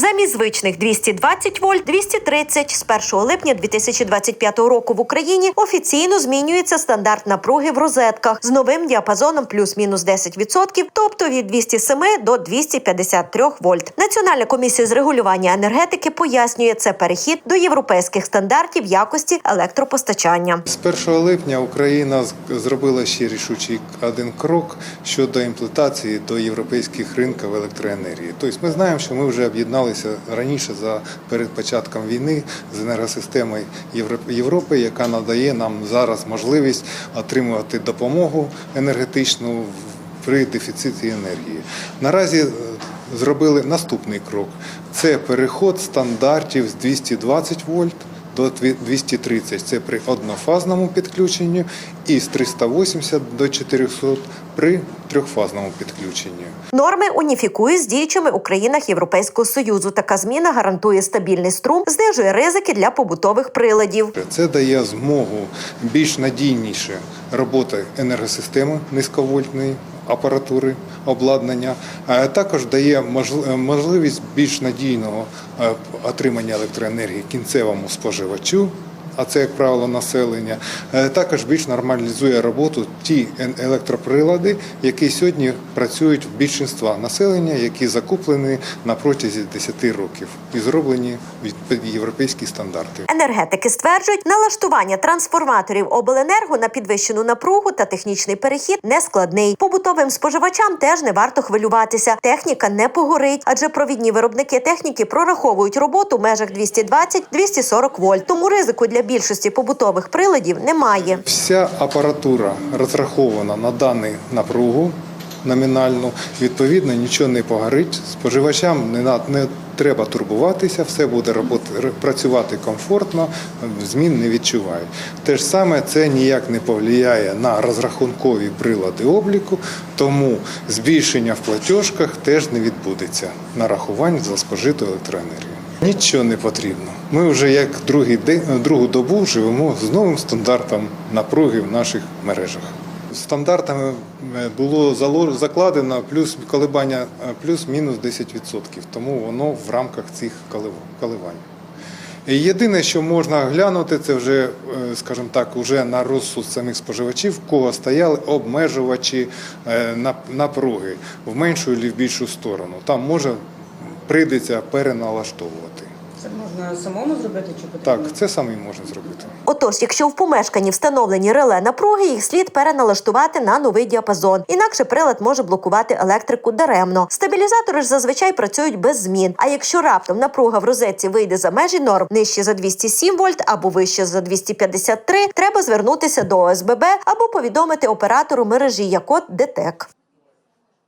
Замість звичних 220 вольт 230 з 1 липня 2025 року в Україні офіційно змінюється стандарт напруги в розетках з новим діапазоном плюс-мінус 10%, тобто від 207 до 253 вольт. Національна комісія з регулювання енергетики пояснює це перехід до європейських стандартів якості електропостачання. З 1 липня Україна зробила ще рішучий один крок щодо імплементації до європейських ринків електроенергії. Тобто ми знаємо, що ми вже об'єдналися раніше за перед початком війни з енергосистемою Євро- Європи, яка надає нам зараз можливість отримувати допомогу енергетичну при дефіциті енергії. Наразі е, зробили наступний крок: це переход стандартів з 220 вольт до 230 це при однофазному підключенні і з 380 до 400 при трьохфазному підключенні. Норми уніфікують з діючими у країнах Європейського союзу. Така зміна гарантує стабільний струм, знижує ризики для побутових приладів. Це дає змогу більш надійніше роботи енергосистеми низьковольтної апаратури, обладнання, а також дає можл- можливість більш надійного е, отримання електроенергії кінцевому споживачу. А це, як правило, населення Е, також більш нормалізує роботу ті електроприлади, які сьогодні працюють в більшинства населення, які закуплені на протязі 10 років і зроблені від європейські стандарти. Енергетики стверджують, налаштування трансформаторів обленерго на підвищену напругу та технічний перехід не складний. Побутовим споживачам теж не варто хвилюватися. Техніка не погорить, адже провідні виробники техніки прораховують роботу в межах 220-240 вольт. Тому ризику для більшості побутових приладів немає. Вся апаратура розрахована на дану напругу номінальну. Відповідно, нічого не погорить. Споживачам не, не треба турбуватися, все буде роботи, працювати комфортно, змін не відчувають. Те ж саме це ніяк не повлияє на розрахункові прилади обліку, тому збільшення в платіжках теж не відбудеться нарахувань за спожиту електроенергію. Нічого не потрібно. Ми вже як другий день, другу добу живемо з новим стандартом напруги в наших мережах. Стандартами е, було закладено плюс колебання е, плюс-мінус 10%, тому воно в рамках цих коливань. І Єдине, що можна глянути, це вже, е, скажімо так, уже на розсуд самих споживачів, в кого стояли обмежувачі е, напруги в меншу чи в більшу сторону. Там може прийдеться переналаштовувати. Це можна самому зробити чи потрібно? Так, це саме можна зробити. Отож, якщо в помешканні встановлені реле напруги, їх слід переналаштувати на новий діапазон. Інакше прилад може блокувати електрику даремно. Стабілізатори ж зазвичай працюють без змін. А якщо раптом напруга в розетці вийде за межі норм нижче за 207 вольт або вище за 253, треба звернутися до ОСББ або повідомити оператору мережі як от ДТЕК.